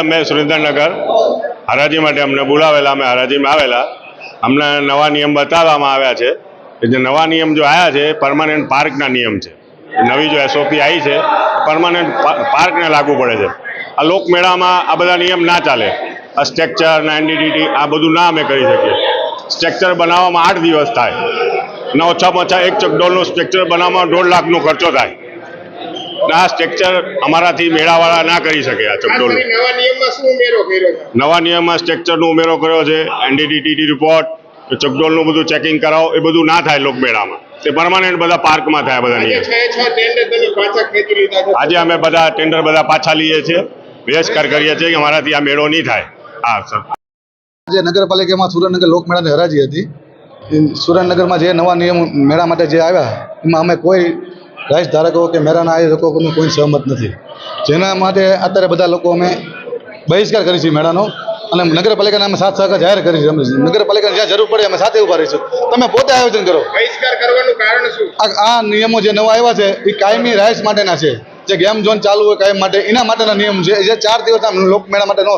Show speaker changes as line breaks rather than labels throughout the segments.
અમે સુરેન્દ્રનગર. હરાજી માટે અમને બોલાવેલા, અમે હરાજીમાં આવેલા. અમને નવા નિયમ બતાવવામાં આવ્યા છે કે જે નવા નિયમ જો આવ્યા છે પરમાનન્ટ પાર્કના નિયમ છે. નવી જો એસઓપી આવી છે પરમાનન્ટ પાર્કને લાગુ પડે છે. આ લોકમેળામાં આ બધા નિયમ ના ચાલે. આ સ્ટ્રક્ચર ના એનડીડીટી આ બધું ના અમે કરી શકીએ. સ્ટ્રક્ચર બનાવવામાં આઠ દિવસ થાય. અને ઓછામાં ઓછા એક ચકડોલનું સ્ટ્રક્ચર બનાવવામાં દોઢ લાખનો ખર્ચો થાય. ને સ્ટ્રક્ચર અમારાથી મેળાવાળા ના કરી શકે આ
ખાસ નવા નિયમમાં શું ઉમેરો કર્યો છે?
નવા સ્ટ્રક્ચરનો ઉમેરો કર્યો છે એનડીડીટી રિપોર્ટ ચકડોલનું બધું ચેકિંગ કરાવો એ બધું ના થાય લોકમેળામાં. તે પરમાનન્ટ બધા પાર્કમાં થાય બધા નિયમ.
છ એ છ ટેન્ડર તમે પાછા ખેંચી લીધા છે.
આજે અમે બધા ટેન્ડર બધા પાછા લઈએ છીએ. બહિષ્કાર કરીએ છીએ કે અમારાથી આ મેળો નહીં થાય. હા સર
આજે નગરપાલિકામાં સુરેન્દ્રનગર લોકમેળાની હરાજી હતી. સુરેન્દ્રનગરમાં જે નવા નિયમ મેળા માટે જે આવ્યા એમાં અમે કોઈ રાઈસ ધારકો કે મેળાના આ લોકોનું કોઈ સહમત નથી. જેના માટે અત્યારે બધા લોકો અમે બહિષ્કાર કરી છે મેળાનો અને નગરપાલિકાને અમે સાથ સહકાર જાહેર કરી છે નગરપાલિકાને જ્યાં જરૂર પડે અમે સાથે ઊભા રહીશું. તમે પોતે આયોજન કરો.
બહિષ્કાર કરવાનું કારણ શું?
આ નિયમો જે નવા આવ્યા છે એ કાયમી રાઇટ્સ માટેના છે. જે ગેમ ઝોન ચાલુ હોય કાયમ માટે એના માટેના નિયમ છે. જે ચાર દિવસના લોકમેળા માટે નો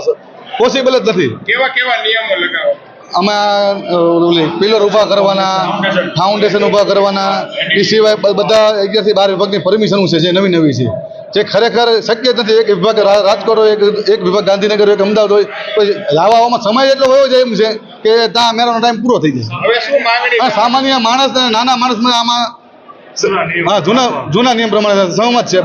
પોસિબલ જ નથી.
કેવા કેવા નિયમો લગાવો?
આમાં અ, ઓલી પિલર ઊભા કરવાના ફાઉન્ડેશન ઊભા કરવાના એ સિવાય બધા અગિયારથી બાર વિભાગની પરમિશન છે જે નવી નવી છે. જે ખરેખર શક્ય નથી એક વિભાગ રાજકોટ હોય એક વિભાગ ગાંધીનગર હોય એક અમદાવાદ હોય પછી લાવવામાં સમય એટલો હોય જાય એમ છે કે ત્યાં મેરાનો ટાઈમ પૂરો થઈ જશે સામાન્ય માણસ અને નાના માણસને આમાં હા જૂના જૂના નિયમ પ્રમાણે સહમત છે.